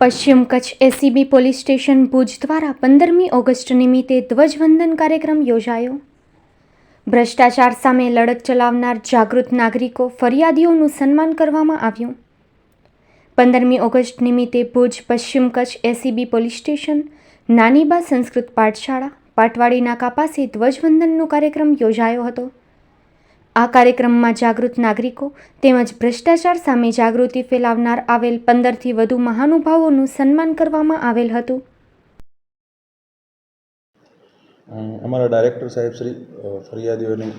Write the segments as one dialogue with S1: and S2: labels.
S1: પશ્ચિમ Kutch ACB police station Bhuj દ્વારા પંદરમી ઓગસ્ટ નિમિત્તે ધ્વજવંદન કાર્યક્રમ યોજાયો. ભ્રષ્ટાચાર સામે લડત ચલાવનાર જાગૃત નાગરિકો ફરિયાદીઓનું સન્માન કરવામાં આવ્યું. પંદરમી ઓગસ્ટ નિમિત્તે ભુજ, પશ્ચિમ Kutch ACB police station, નાનીબા Sanskrit પાઠશાળા Patwadi નાકા પાસે ધ્વજવંદનનો કાર્યક્રમ યોજાયો હતો. આ કાર્યક્રમમાં જાગૃત નાગરિકો તેમજ ભ્રષ્ટાચાર સામે જાગૃતિ ફેલાવનાર આવેલ પંદરથી વધુ મહાનુભાવોનું સન્માન કરવામાં આવેલ હતું.
S2: અમ અમારા ડાયરેક્ટર સાહેબ શ્રી ફરિયાદીઓની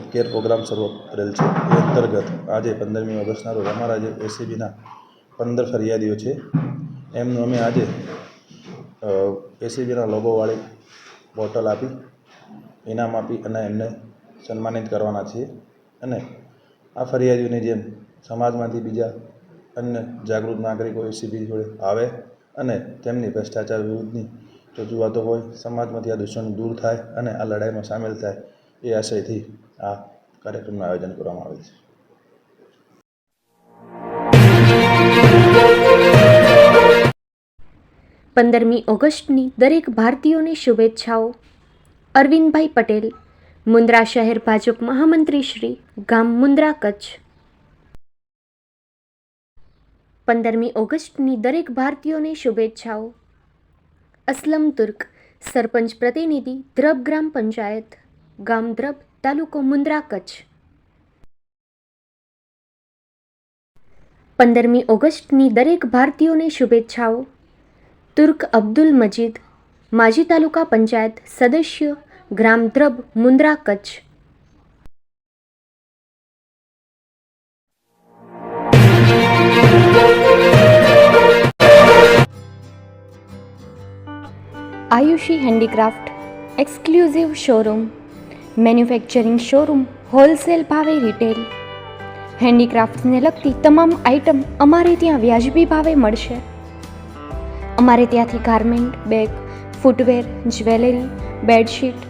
S2: એક કેર પ્રોગ્રામ શરૂ કરેલ છે. એ અંતર્ગત આજે પંદરમી ઓગસ્ટના રોજ અમારા જે એસીબીના પંદર ફરિયાદીઓ છે, એમનું અમે આજે એસીબીના લોગોવાળી બોટલ આપી, ઇનામ આપી અને એમને સન્માનિત કરવાના છીએ અને આ ફરિયાદીઓની જેમ સમાજમાંથી બીજા અન્ય જાગૃત નાગરિકો એસીબી જોડે આવે અને તેમની ભ્રષ્ટાચાર વિરુદ્ધની રજૂઆતો હોય, સમાજમાંથી આ દૂષણ દૂર થાય અને આ લડાઈમાં સામેલ થાય એ આશયથી આ કાર્યક્રમનું આયોજન કરવામાં આવે છે.
S1: પંદરમી ઓગસ્ટની દરેક ભારતીયોની શુભેચ્છાઓ. અરવિંદભાઈ પટેલ મુન્દ્રા શહેર ભાજપ મહામંત્રી શ્રી, ગામ મુન્દ્રા કચ્છ. પંદરમી ઓગસ્ટની દરેક ભારતીયોને શુભેચ્છાઓ. અસલમ તુર્ક, સરપંચ પ્રતિનિધિ, દ્રબ ગ્રામ પંચાયત, ગામ દ્રબ, તાલુકો મુન્દ્રા કચ્છ. પંદરમી ઓગસ્ટની દરેક ભારતીયોને શુભેચ્છાઓ. તુર્ક અબ્દુલ મજીદ, માજી તાલુકા પંચાયત સદસ્ય ગ્રામ દ્રબ Mundra Kutch. Ayushi handicraft, exclusive showroom, manufacturing showroom, wholesale ભાવે રિટેલ. હેન્ડીક્રાફ્ટ્સને લગતી તમામ આઇટમ અમારે ત્યાં વ્યાજબી ભાવે મળશે. અમારે ત્યાંથી garment, bag, footwear, jewellery, bedsheet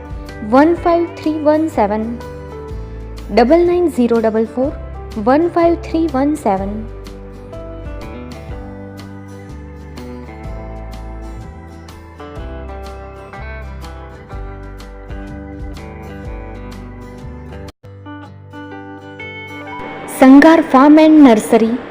S1: one five three one seven double nine zero double four one five three one seven Sangar farm and nursery